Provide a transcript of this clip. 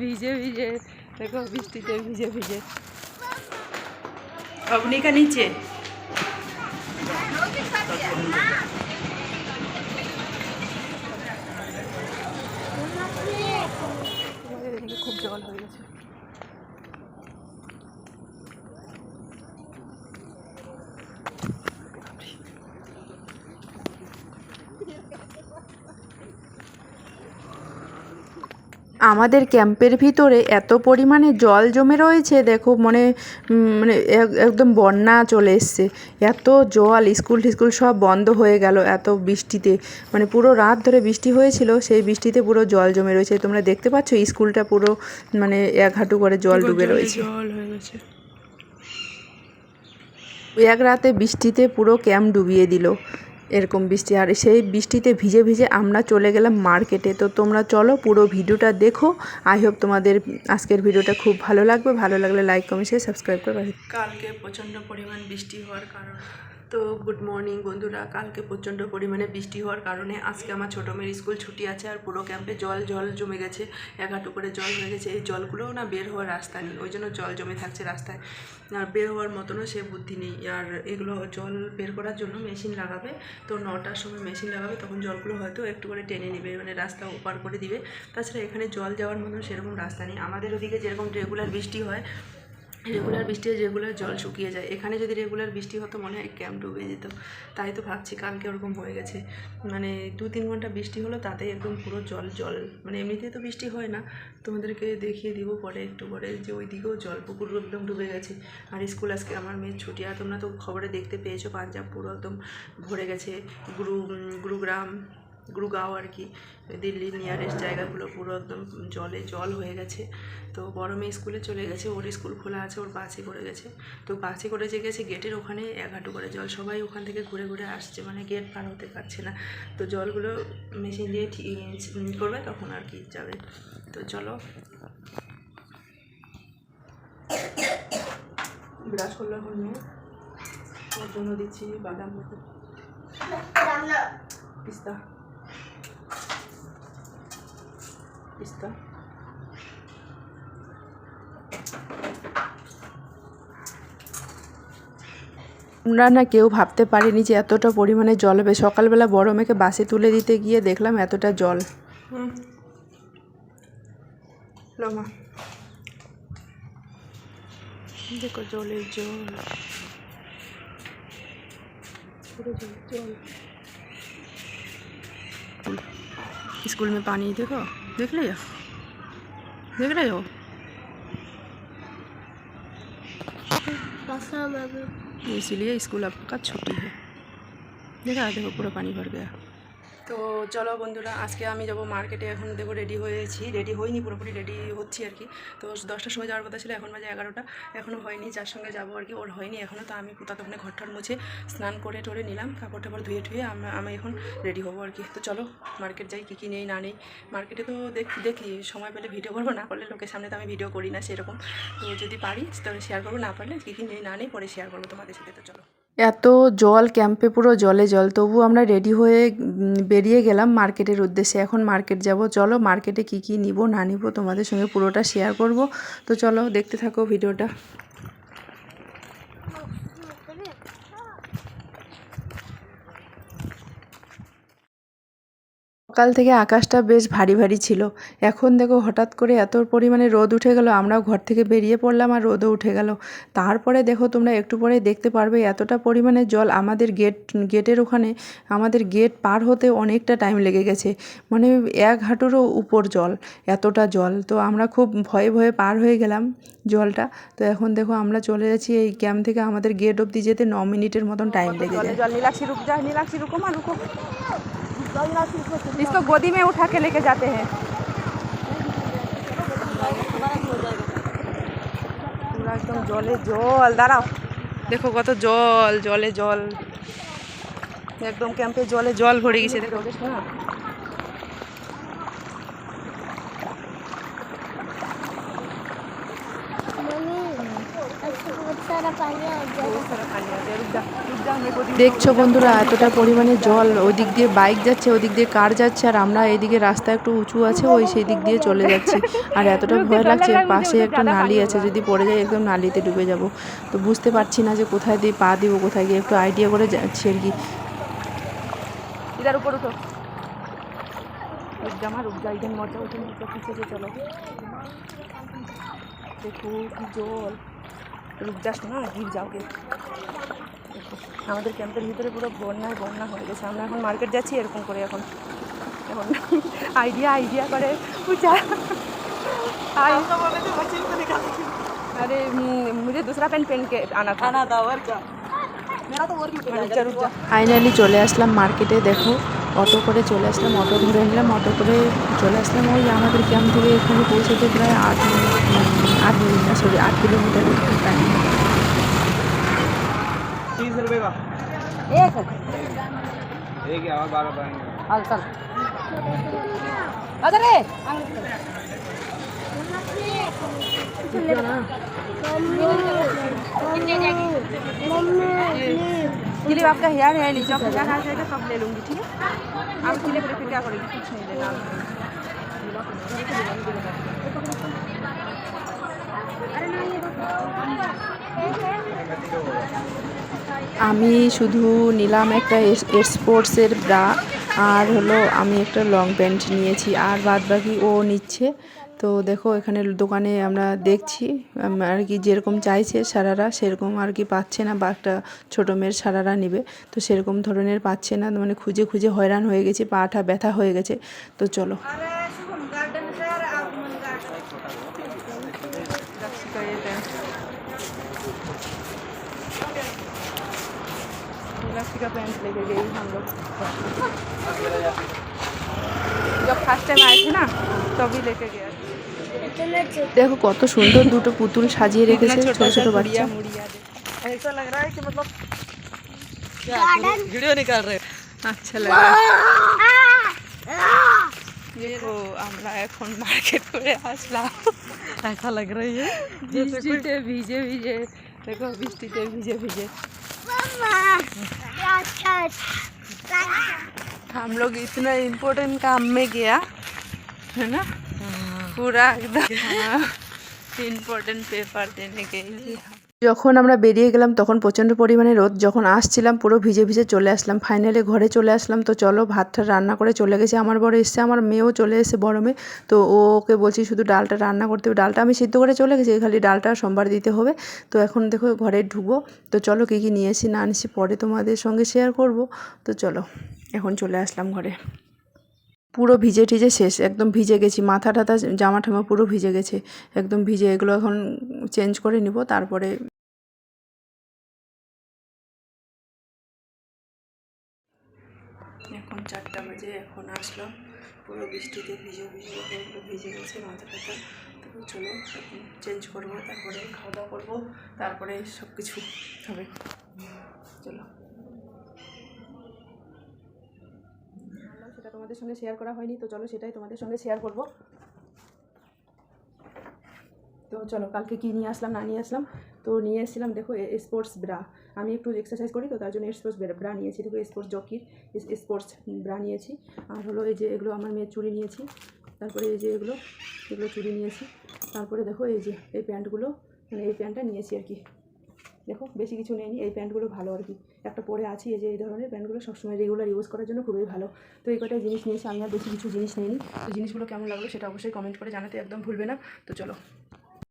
ভিজে ভিজে। দেখো বৃষ্টিতে ভিজে ভিজে। অগ্নিকা নিচে? খুব জল হয়ে গেছে। আমাদের ক্যাম্পের ভিতরে এত পরিমাণে জল জমে রয়েছে দেখো মনে মানে এক- একদম বন্যা চলে এসছে। এত জল স্কুল টিস্কুল সব বন্ধ হয়ে গেল এত বৃষ্টিতে। মানে পুরো রাত ধরে বৃষ্টি হয়েছিল সেই বৃষ্টিতে পুরো জল জমে রয়েছে। তোমরা দেখতে পাচ্ছ স্কুলটা পুরো মানে এক হাঁটু করে জল ডুবে রয়েছে। জল হয়ে গেছে। এক রাতে বৃষ্টিতে পুরো ক্যাম্প ডুবিয়ে দিল। এরকম বৃষ্টি। আর সেই বৃষ্টিতে ভিজে ভিজে আমরা চলে গেলাম মার্কেটে। তো তোমরা চলো পুরো ভিডিওটা দেখো। আই হোপ তোমাদের আজকের ভিডিওটা খুব ভালো লাগবে। ভালো লাগলে লাইক কমেন্ট শেয়ার সাবস্ক্রাইব করে কালকে প্রচণ্ড পরিমাণ বৃষ্টি হওয়ার কারণে। তো গুড মর্নিং বন্ধুরা। কালকে প্রচণ্ড পরিমাণে বৃষ্টি হওয়ার কারণে আজকে আমার ছোটো মেয়ের স্কুল ছুটি আছে আর পুরো ক্যাম্পে জল জল জমে গেছে। এক হাঁটু করে জল হয়ে গেছে। এই জলগুলোও না বের হওয়ার রাস্তা নেই। ওই জন্য জল জমে থাকছে রাস্তায়। আর বের হওয়ার মতনও সে বুদ্ধি নেই। আর এগুলো জল বের করার জন্য মেশিন লাগাবে। তো নটার সময় মেশিন লাগাবে, তখন জলগুলো হয়তো একটু করে টেনে নেবে। মানে রাস্তা ওপার করে দিবে। তাছাড়া এখানে জল যাওয়ার মতন সেরকম রাস্তা নেই। আমাদের ওদিকে যেরকম রেগুলার বৃষ্টি হয় রেগুলার বৃষ্টি হয় রেগুলার জল শুকিয়ে যায়। এখানে যদি রেগুলার বৃষ্টি হতো, মনে হয় ক্যাম্প ডুবে যেত তাই তো ভাবছি কালকে ওরকম হয়ে গেছে। মানে দু তিন ঘণ্টা বৃষ্টি হলো, তাতেই একদম পুরো জল জল। মানে এমনিতেই তো বৃষ্টি হয় না। তোমাদেরকে দেখিয়ে দিব পরে একটু পরে যে ওই দিকেও জল পুকুর একদম ডুবে গেছে। আর স্কুল আজকে আমার মেয়ের ছুটি, আর তোমরা তো খবরে দেখতে পেয়েছ, পাঞ্জাব পুরো একদম ভরে গেছে। গুরু গুরুগ্রাম গুরুগাঁও আর কি দিল্লির নিয়ারেস্ট জায়গাগুলো পুরো একদম জলে জল হয়ে গেছে। তো বড় মেয়ে স্কুলে চলে গেছে ওর স্কুল খোলা আছে ওর বাসে করে গেছে। তো বাসে করে যে গেছে গেটের ওখানে এক হাঁটু করে জল সবাই ওখান থেকে ঘুরে ঘুরে আসছে মানে গেট পার হতে পারছে না। তো জলগুলো মেশিন দিয়ে ঠিক করবে তখন আর কি যাবে। তো চলো। ব্রাশ করল এখন মেয়ে। ওর জন্য দিচ্ছি বাদাম। পিস্তা। পিস্তা আমরা না কেউ ভাবতে পারিনি যে এতটা পরিমাণে জল হবে সকালবেলা বড় মেয়েকে বাসে তুলে দিতে গিয়ে দেখলাম এতটা জল হুম লমা দেখো জলের জল পুরো জল জল स्कूल में पानी देखो देख लिया देख रहे हो इसीलिए स्कूल आपका छुट्टी है देखा देखो पूरा पानी भर गया তো চলো বন্ধুরা, আজকে আমি যাব মার্কেটে এখন দেখো রেডি হয়েছি। রেডি হইনি পুরোপুরি রেডি হচ্ছি আর কি। তো দশটার সময় যাওয়ার কথা ছিল, এখন বাজে এগারোটা। এখনও হয়নি, যার সঙ্গে যাব আর কি, ওর হয়নি এখনও তো আমি ততক্ষণে ঘর টর মুছে স্নান করে টরে নিলাম কাপড় টাপড় ধুয়ে আমরা, আমি এখন রেডি হব আর কি। তো চলো মার্কেট যাই, কী কী নেই, না নেই। মার্কেটে তো দেখি দেখি, সময় পেলে ভিডিও করব, না করলে লোকের সামনে তো আমি ভিডিও করি না, সেরকম। তো যদি পারি, তাহলে শেয়ার করব, না পারলে কী কী নেই, না নেই, পরে শেয়ার করব তোমাদের সাথে। তো চলো। এত জল, ক্যাম্পে পুরো জলে জল। তবু আমরা রেডি হয়ে বেরিয়ে গেলাম মার্কেটের উদ্দেশ্যে। এখন মার্কেট যাব। চলো মার্কেটে কি কি নিব, না নিব তোমাদের সঙ্গে পুরোটা শেয়ার করব। তো চলো দেখতে থাকো ভিডিওটা সকাল থেকে আকাশটা বেশ ভারী ভারী ছিল। এখন দেখো হঠাৎ করে এত পরিমাণে রোদ উঠে গেল আমরাও ঘর থেকে বেরিয়ে পড়লাম আর রোদও উঠে গেল। তারপরে দেখো তোমরা একটু পরে দেখতে পারবে এতটা পরিমাণে জল আমাদের গেট গেটের ওখানে আমাদের গেট পার হতে অনেকটা টাইম লেগে গেছে। মানে এক হাঁটুরও উপর জল এতটা জল। তো আমরা খুব ভয়ে ভয়ে পার হয়ে গেলাম জলটা। তো এখন দেখো আমরা চলে যাচ্ছি এই ক্যাম্প থেকে আমাদের গেট অবধি যেতে ন মিনিটের মতন টাইম লেগে যায়। জল? इसको गोदी में उठा के लेके जाते हैं পুরা একদম জলে জল দাঁড়াও দেখো কত জল জলে জল একদম ক্যাম্পে জলে জল ভরে গেছে দেখো না দেখছ বন্ধুরা, এতটা পরিমাণে জল ওদিক দিয়ে বাইক যাচ্ছে, ওদিক দিয়ে কার যাচ্ছে, আর আমরা এদিকে রাস্তা একটু উঁচু আছে, ওই সেই দিক দিয়ে চলে যাচ্ছি। আর এতটা ভয় লাগছে পাশে একটা নালি আছে, যদি পড়ে যায় একদম নালিতে ডুবে যাব। তো বুঝতে পারছি না যে কোথায় দিয়ে পা দিব, কোথায় গিয়ে একটু আইডিয়া করে যাচ্ছি আর কি। মজা চলো। দেখো কি জল। রুক যাস না গির যাওগে দেখো, আমাদের ক্যাম্পের ভিতরে পুরো বন্যায় বন্যা হয়ে গেছে আমরা এখন মার্কেট যাচ্ছি এরকম করে এখন এখন আইডিয়া আইডিয়া করে पूछा अरे हम्म, मुझे दूसरा पेन पेन के आना था आना था और क्या मेरा तो और भी रुक जा रुक जा ফাইনালি চলে আসলাম মার্কেটে দেখো অটো করে চলে আসলাম অটো ধরে নিলাম অটো করে চলে আসলাম ওই আমাদের ক্যাম্প থেকে এখানে পৌঁছতে প্রায় আট মিনিট উম, আট মিনিট না সরি আট কিলোমিটার টাইম तीस रुपए का एक एक है और बारह पाएंगे चल अरे क्लिप आपका हेयर है नीचे आपको क्या खाना चाहिए सब ले लूँगी ठीक है आप क्लिप लेके क्या करेंगे कुछ नहीं लेना আমি শুধু নিলাম একটা স্পোর্টসের ব্রা, আর হলো আমি একটা লং প্যান্ট নিয়েছি, আর বাদ বাকি ও নিচ্ছে। তো দেখো, এখানে দোকানে আমরা দেখছি আর কি যেরকম চাইছে সারারা, সেরকম আর কি পাচ্ছে না, বা একটা ছোটো মেয়ের সারারা নেবে। তো সেরকম ধরনের পাচ্ছে না মানে খুঁজে খুঁজে হয়রান হয়ে গেছে পাটা ব্যথা হয়ে গেছে। তো চলো। रक्सी का पैंट लेके गई हम लोग जब फर्स्ट टाइम आए थे ना तभी लेके गया দেখো কত সুন্দর দুটো পুতুল সাজিয়ে রেখেছে ছোটো ছোটো বাচ্চা मुड़िया दे ऐसा लग रहा है कि मतलब वीडियो निकाल रहे আচ্ছা লাগে দেখো আমরা এখন মার্কেট করে আসলাম ऐसा लग रही है বৃষ্টিতে ভিজে ভিজে দেখো বৃষ্টিতে ভিজে ভিজে हम लोग इतना इम्पोर्टेंट काम में गया है ना? पूरा एकदम इम्पोर्टेंट पेपर देने के लिए। যখন আমরা বেরিয়ে গেলাম, তখন প্রচণ্ড পরিমাণে রোদ। যখন আসছিলাম, পুরো ভিজে ভিজে চলে আসলাম। ফাইনালি ঘরে চলে আসলাম। তো চলো, ভাতটা রান্না করে চলে গেছে। আমার বড় এসছে, আমার মেয়েও চলে এসে বড় মেয়ে। তো ওকে বলছি, শুধু ডালটা রান্না করতে হবে। ডালটা আমি সিদ্ধ করে চলে গেছি, খালি ডালটা সোমবার দিতে হবে। তো এখন দেখো, ঘরে ঢুকবো। তো চলো, কী কী নিয়েছি না আনিছি পরে তোমাদের সঙ্গে শেয়ার করব। তো চলো, এখন চলে আসলাম ঘরে। পুরো ভিজে টিজে শেষ, একদম ভিজে গেছি। মাথা টাথা জামা ঠামা পুরো ভিজে গেছে। একদম ভিজে, এগুলো এখন চেঞ্জ করে নিব। তারপরে এখন চারটা বাজে এখন আসলাম। পুরো বৃষ্টিতে ভিজে ভিজে এগুলো ভিজে গেছে মাথা ব্যথা। তো চলো চেঞ্জ করব, তারপরে খাওয়া দাওয়া করব, তারপরে সব কিছু হবে। চলো। সেটা তোমাদের সঙ্গে শেয়ার করা হয়নি, তো চলো সেটাই তোমাদের সঙ্গে শেয়ার করব। তো চলো, কালকে কী নিয়ে আসলাম, না নিয়ে আসলাম তো নিয়ে এসেছিলাম, দেখো স্পোর্টস ব্রা আমি একটু এক্সারসাইজ করি তো, তার জন্য স্পোর্টস ব্রা নিয়েছি। দেখো স্পোর্টস জকির স্পোর্টস ব্রা নিয়েছি। আর হলো এই যে এগুলো আমার মেয়ের চুড়ি নিয়েছি। তারপরে এই যে এগুলো এগুলো চুড়ি নিয়েছি। তারপরে দেখো, এই যে, এই প্যান্টগুলো মানে এই প্যান্টটা নিয়েছি আর কি। দেখো, বেশি কিছু নেয়নি এই প্যান্টগুলো ভালো আর কি। একটা পরে আছি, এই যে এই ধরনের প্যান্টগুলো সবসময় রেগুলার ইউজ করার জন্য খুবই ভালো। তো এই কটাই জিনিস নিয়েছি, আমি আর বেশি কিছু জিনিস নিইনি। তো জিনিসগুলো কেমন লাগল সেটা অবশ্যই কমেন্ট করে জানাতে একদম ভুলবে না। তো চলো।